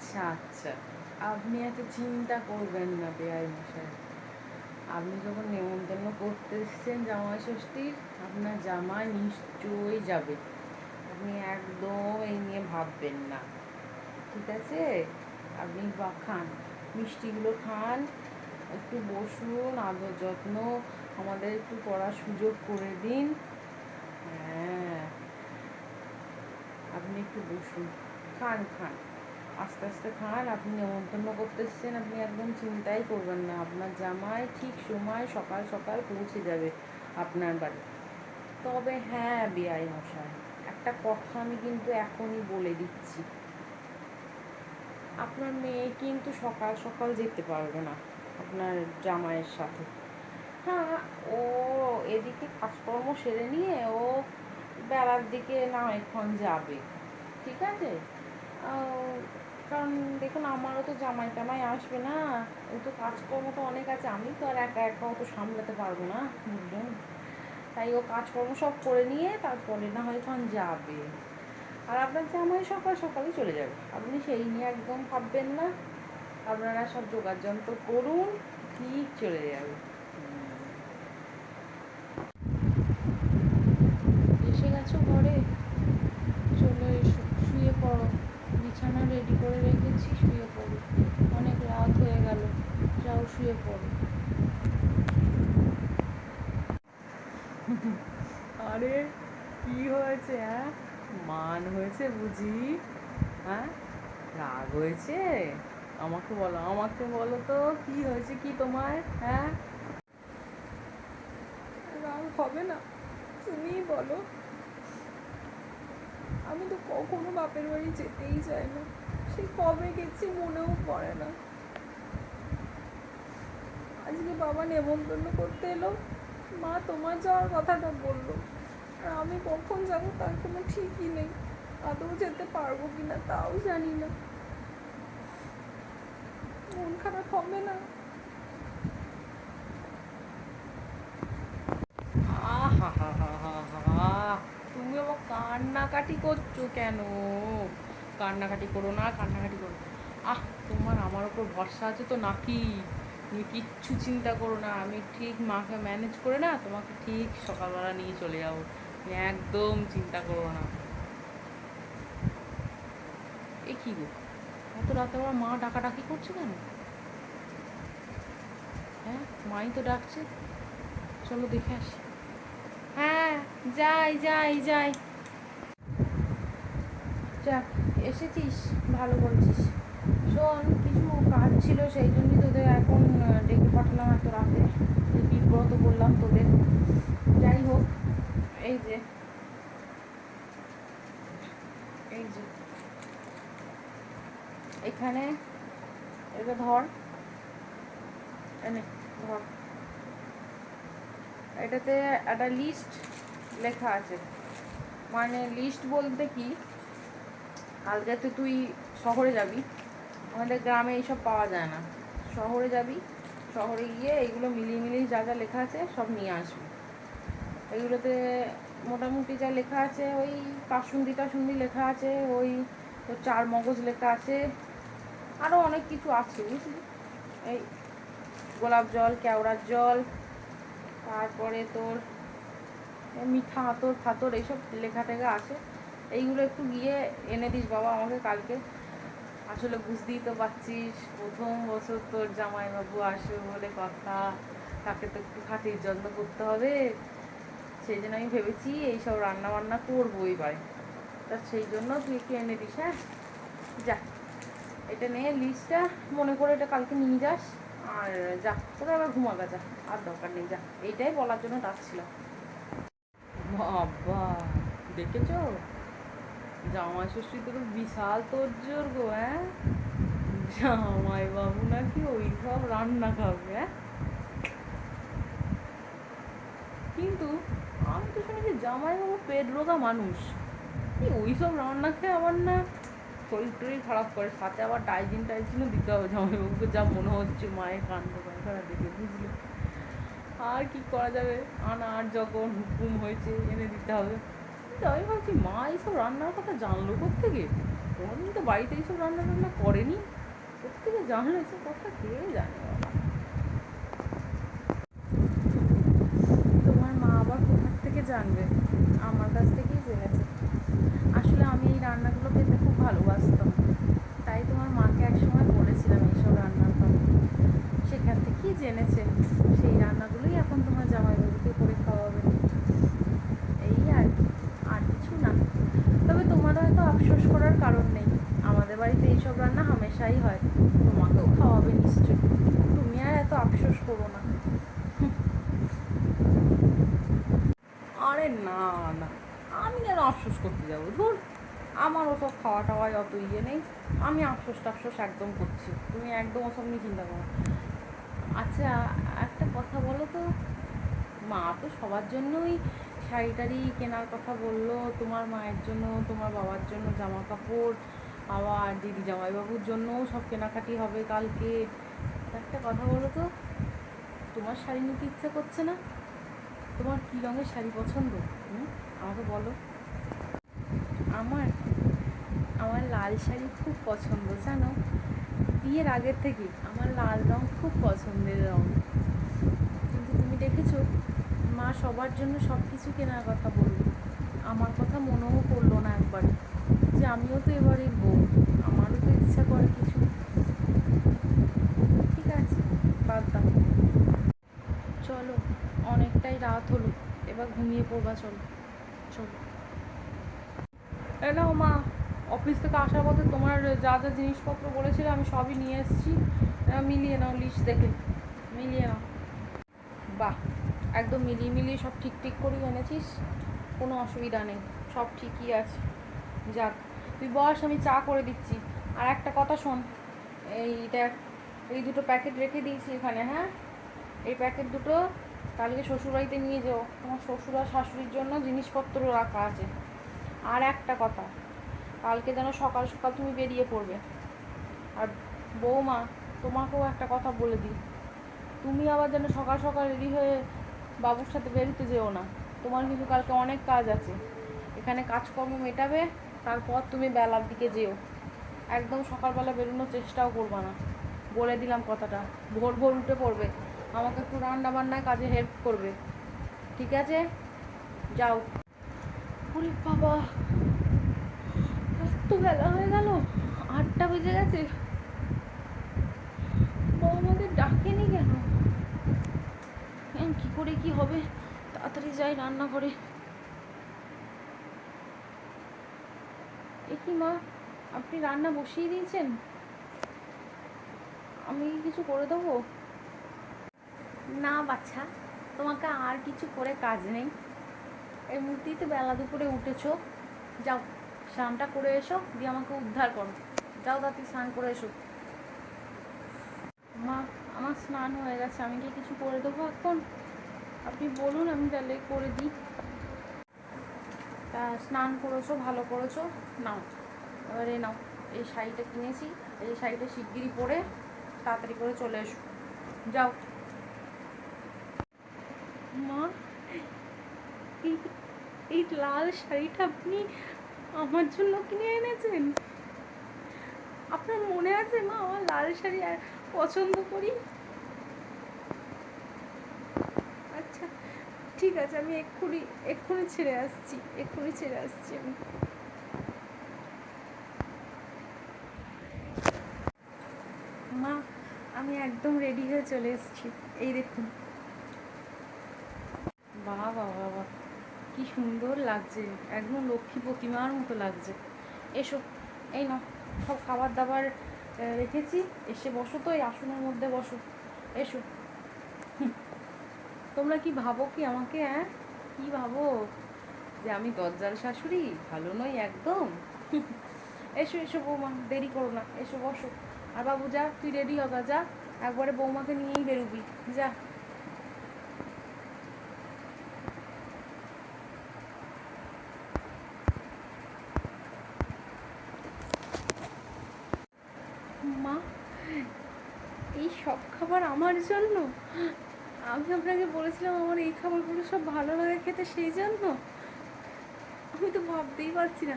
আচ্ছা আচ্ছা। আপনি এত চিন্তা করবেন না বেআই মশাই আপনি যখন নেমন্তন্ন করতে এসছেন জামাই ষষ্ঠীর, আপনার জামাই নিশ্চয়ই যাবে। আপনি একদম এই নিয়ে ভাববেন না। ঠিক আছে? আপনি বা, খান। মিষ্টিগুলো খান, একটু বসুন, আদর যত্ন, আমাদের একটু পড়ার সুযোগ করে দিন। হ্যাঁ। আপনি একটু বসুন। খান খান। আস্তে আস্তে খান, আপনি নেমন্তন্ন করতে এসছেন আপনি একদম চিন্তাই করবেন না। আপনার জামাই ঠিক সময় সকাল সকাল পৌঁছে যাবে আপনার বাড়ি। তবে হ্যাঁ বেআই মশাই, একটা কথা আমি কিন্তু এখনই বলে দিচ্ছি। আপনার মেয়ে কিন্তু সকাল সকাল যেতে পারবে না আপনার জামাইয়ের সাথে। হ্যাঁ ও এদিকে কাজকর্ম সেরে নিয়ে ও বেলার দিকে না এখন যাবে। ঠিক আছে? কারণ দেখুন, আমারও তো জামাই টামাই আসবে না। তো কাজকর্ম তো অনেক আছে, আমি তো আর একা একা অত সামলাতে পারব না। বুঝলেন? তাই ও কাজকর্ম সব করে নিয়ে তারপরে না হয় এখন যাবে। আর আপনার জামাই সকাল সকালই চলে যাবে। আপনি সেই নিয়ে একদম ভাববেন না। আপনারা সব যোগাড় যন্ত্র করুন, ঠিক চলে যাবে এসে গেছো ঘরে চলে এসো শুয়ে পড়ো বিছানা রেডি করে রেখেছি শুয়ে পড়ো। অনেক রাত হয়ে গেল যাও শুয়ে পড়ো। আরে কি হয়েছে হ্যাঁ? মান হয়েছে বুঝি হ্যাঁ? রাগ হয়েছে? আমাকে বলো আমাকে বলো তো কি হয়েছে কি তোমার হ্যাঁ? রাগ হবে না তুমিই বলো। আমি তো কখনো বাপের বাড়ি যেতেই চাই না। সে কবে গেছি মনেও পড়ে না। আজকে বাবা নেমন্তন্ন করতে এলো। মা তোমার যাওয়ার কথাটা বলল। আর আমি কখন যাব তার কোনো ঠিকই নেই। আদৌ যেতে পারব কিনা তাও জানি না। মন খারাপ হবে না আহাহাহাহাহা। তুমি আবার কান্নাকাটি করছ কেন? কান্নাকাটি করো না, কান্নাকাটি করো। আহ, তোমার আমার ওপর ভরসা আছে তো নাকি? তুমি কিচ্ছু চিন্তা করো না, আমি ঠিক মাকে ম্যানেজ করে না, তোমাকে ঠিক সকালবেলা নিয়ে চলে যাব। তুমি একদম চিন্তা করো না। এ কি গো? এত রাতে আবার মা ডাকাডাকি করছে কেন? হ্যাঁ মাই তো ডাকছে। চলো দেখে আসি। হ্যাঁ যাই যাই যাই। যাক এসেছিস, ভালো বলছিস। শোন, কিছু কাজ ছিল, সেই জন্যই তোদের এখন ডেকে পাঠালাম এত রাতে। বিব্রত বললাম তোদের। যাই হোক, এই যে। এই যে। এখানে এটা ধর। ধর। এটাতে একটা লিস্ট লেখা আছে। মানে লিস্ট বলতে কি? কালকে তো তুই শহরে যাবি। আমাদের গ্রামে এইসব পাওয়া যায় না। শহরে যাবি, শহরে গিয়ে এইগুলো মিলিয়ে মিলিয়ে যা যা লেখা আছে সব নিয়ে আসবি। এগুলোতে মোটামুটি যা লেখা আছে, ওই কাসুন্দি টাসুন্দি লেখা আছে, ওই তোর চার মগজ লেখা আছে আরও অনেক কিছু আছে বুঝলি। এই গোলাপ জল, কেওড়ার জল, তারপরে তোর মিঠা আতর, ফাতর এইসব লেখা টেখা আছে। এইগুলো একটু গিয়ে এনে দিস বাবা আমাকে কালকে। আসলে বুঝতেই তো পারছিস, প্রথম বছর তোর জামাইবাবু আসবে বলে কথা। তাকে তো একটু খাতির যত্ন করতে হবে। সেই জন্য আমি ভেবেছি এইসব রান্না বান্না করব এবার। তা সেই জন্য তুই একটু এনে দিস হ্যাঁ? যা, এটা নে, লিস্টটা। মনে করে এটা কালকে নিয়ে যাস। আর যা তোরা আবার ঘুমাগা যা। আর দরকার নেই, যা। এইটাই বলার জন্য ডাকছিলাম। বাবা, দেখেছ? জামাই ষষ্ঠী তো বিশাল তোর গো হ্যাঁ? জামাই বাবু নাকি ওই সব রান্না খাবে হ্যাঁ? কিন্তু আমি তো শুনেছি জামাই বাবু পেট রোগা মানুষ। ওই সব রান্না খেয়ে আবার না শরীর টরীর খারাপ করে? সাথে আবার ডাইজিন টাইজিনও দিতে হবে জামাইবাবুকে যা মনে হচ্ছে মায়ের কাণ্ড কারখানা দেখে, বুঝলে? আর কি করা যাবে? আনার যখন হুকুম হয়েছে, এনে দিতে হবে। কিন্তু আমি ভাবছি, মা এইসব রান্নার কথা জানলো থেকে কোনোদিন তো বাড়িতে এইসব রান্না টান্না করেনি। কোথেকে জানলো এসব কথা? কে জানে বাবা। তোমার মা আবার কোথার থেকে জানবে? আমার কাছ থেকেই জেনেছে। আসলে আমি এই রান্নাগুলো খেতে খুব ভালোবাসতাম। তাই তোমার মাকে একসময় বলেছিলাম এইসব রান্নার কথা সেখান থেকেই জেনেছে সেই রান্নাগুলোই এখন তোমার জামাইবাবুকে করে খাওয়াবে এই আর কি আর কিছু না তবে তোমার হয়তো আফসোস করার কারণ নেই আমাদের বাড়িতে এইসব রান্না হামেশাই হয় তোমাকেও খাওয়াবে নিশ্চয়ই তুমি আর এত আফসোস করো না আরে না না। আমি কেন আফসোস করতে যাব। ধুর আমার ওসব খাওয়া টাওয়ায় অত ইয়ে নেই। আমি আফসোস টাফসোস একদম করছি। তুমি একদম ওসব নিয়ে চিন্তা করো আচ্ছা একটা কথা বলো তো। মা তো সবার জন্যই শাড়ি টাড়ি কেনার কথা বলল। তোমার মায়ের জন্য, তোমার বাবার জন্য জামা কাপড় আবার দিদি জামাইবাবুর জন্যও সব কেনাকাটি হবে কালকে। একটা কথা বলো তো। তোমার শাড়ি নিতে ইচ্ছা করছে না? তোমার কী রঙের শাড়ি পছন্দ? আমাকে বলো। আমার আমার লাল শাড়ি খুব পছন্দ, জানো? বিয়ের আগের থেকে আমার লাল রং খুব পছন্দের রং। কিন্তু তুমি দেখেছ, মা সবার জন্য সব কিছু কেনার কথা বলল। আমার কথা মনেও করল না একবার। যে আমিও তো এবারে বউ, আমারও তো ইচ্ছা করে কিছু ঠিক আছে বাদ দাও চলো অনেকটাই রাত হলো এবার ঘুমিয়ে পড়বা, চলো চলো। নাও মা, অফিস থেকে আসার পথে তোমার যা যা জিনিসপত্র বলেছিল আমি সবই নিয়ে এসেছি। মিলিয়ে নাও লিস্ট দেখে, মিলিয়ে নাও। বাহ, একদম মিলিয়ে মিলিয়ে সব ঠিক ঠিক করেই এনেছিস, কোনো অসুবিধা নেই, সব ঠিকই আছে। যাক, তুই বস, আমি চা করে দিচ্ছি। আর একটা কথা শোন এইটা এই দুটো প্যাকেট রেখে দিয়েছি এখানে হ্যাঁ? এই প্যাকেট দুটো কালকে শ্বশুরবাড়িতে নিয়ে যাও। তোমার শ্বশুর আর শাশুড়ির জন্য জিনিসপত্র রাখা আছে। আর একটা কথা, কালকে যেন সকাল সকাল তুমি বেরিয়ে পড়বে। আর বৌমা, তোমাকেও একটা কথা বলে দিই। তুমি আবার যেন সকাল সকাল রেডি হয়ে বাবুর সাথে বেরোতে যেও না। তোমার কিন্তু কালকে অনেক কাজ আছে। এখানে কাজকর্ম মেটাবে, তারপর তুমি বেলার দিকে যেও। একদম সকালবেলা বেরোনোর চেষ্টাও করবে না। বলে দিলাম কথাটা। ভোর ভোর উঠে পড়বে। আমাকে একটু রান্না বান্নায় কাজে হেল্প করবে। ঠিক আছে? যাও। ওরে বাবা, এত বেলা হয়ে গেল, আটটা বেজে গেছে। বৌমাদের ডাকেনি কেন? কি করে কি হবে? তাড়াতাড়ি যাই রান্নাঘরে। এ কি মা, আপনি রান্না বসিয়ে দিয়েছেন? আমি কিছু করে দেবো? না বাচ্চা তোমাকে আর কিছু করে কাজ নেই। এমনিতেই তো বেলা দুপুরে উঠেছো। যাও, স্নানটা করে এসো, দিয়ে আমাকে উদ্ধার করো। যাও তাতে স্নান করে এসো। মা, আমার স্নান হয়ে গেছে, আমি কি কিছু করে দেবো এখন? আপনি বলুন, আমি তাহলে করে দিই। তা স্নান করেছ, ভালো করেছ? নাও, এবারে নাও। এই শাড়িটা কিনেছি, এই শাড়িটা শিগগিরই পরে তাড়াতাড়ি করে চলে এসো। যাও। মা, এই এই লাল শাড়িটা আপনি আমার জন্য কিনে এনেছেন? আপনার মনে আছে মা, আমার লাল শাড়ি আর পছন্দ করি? আচ্ছা ঠিক আছে, আমি এক্ষুনি এক্ষুনি ছেড়ে আসছি, এক্ষুনি ছেড়ে আসছি আমি। মা, আমি একদম রেডি হয়ে চলে এসেছি। এই দেখুন। বাবা বাহ কি সুন্দর লাগছে। একদম লক্ষ্মী প্রতিমার মতো লাগছে। এসো, এই না সব খাবার দাবার রেখেছি। এসে বসো তো, এই আসনের মধ্যে বসো। এসো। তোমরা কি ভাবো কি আমাকে হ্যাঁ? কি ভাবো? যে আমি দরজাল শাশুড়ি? ভালো নই একদম। এসো এসো বৌমা, দেরি করো না। এসো, বসো। আর বাবু, যা, তুই রেডি হগা যা। একবারে বৌমাকে নিয়েই বেরোবি। যা মা এই সব খাবার আমার জন্য? আমি আপনাকে বলেছিলাম আমার এই খাবারগুলো সব ভালো লাগে খেতে সেই জন্য। আমি তো ভাবতেই পারছি না।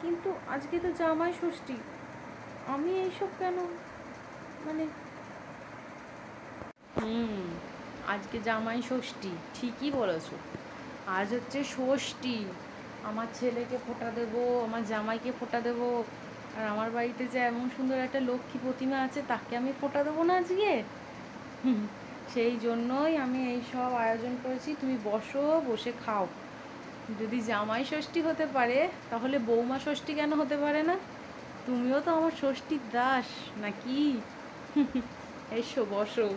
কিন্তু আজকে তো জামাই ষষ্ঠী। আমি এইসব কেন? মানে হুম, আজকে জামাই ষষ্ঠী, ঠিকই বলেছ। আজ হচ্ছে ষষ্ঠী। আমার ছেলেকে ফোঁটা দেবো, আমার জামাইকে ফোঁটা দেবো। আর আমার বাড়িতে যে এমন সুন্দর একটা লক্ষ্মী প্রতিমা আছে, তাকে আমি ফোটা দেবো না আজকে? সেই জন্যই আমি এই সব আয়োজন করেছি। তুমি বসো, বসে খাও। যদি জামাই ষষ্ঠী হতে পারে, তাহলে বৌমা ষষ্ঠী কেন হতে পারে না? তুমিও তো আমার ষষ্ঠীর দাস, নাকি? এসো, বসো।